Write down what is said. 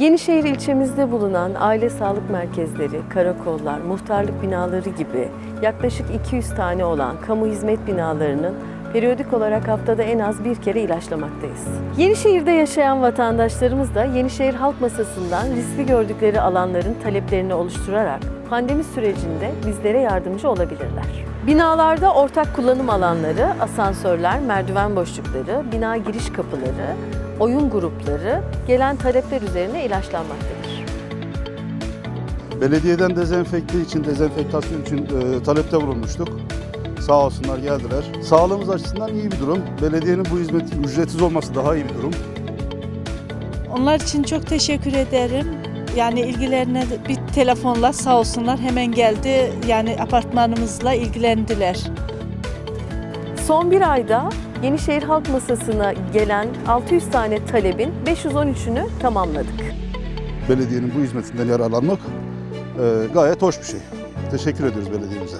Yenişehir ilçemizde bulunan aile sağlık merkezleri, karakollar, muhtarlık binaları gibi yaklaşık 200 tane olan kamu hizmet binalarının periyodik olarak haftada en az bir kere ilaçlamaktayız. Yenişehir'de yaşayan vatandaşlarımız da Yenişehir Halk Masası'ndan riskli gördükleri alanların taleplerini oluşturarak pandemi sürecinde bizlere yardımcı olabilirler. Binalarda ortak kullanım alanları, asansörler, merdiven boşlukları, bina giriş kapıları, oyun grupları gelen talepler üzerine ilaçlanmaktadır. Belediyeden dezenfekte için, dezenfektasyon için e, talepte bulunmuştuk. Sağ olsunlar geldiler. Sağlığımız açısından iyi bir durum. Belediyenin bu hizmetin ücretsiz olması daha iyi bir durum. Onlar için çok teşekkür ederim. Yani ilgilerine bir telefonla sağ olsunlar hemen geldi. Yani apartmanımızla ilgilendiler. Son bir ayda Yenişehir Halk Masası'na gelen 600 tane talebin 513'ünü tamamladık. Belediyenin bu hizmetinden yararlanmak e, gayet hoş bir şey. Teşekkür ediyoruz belediyemize.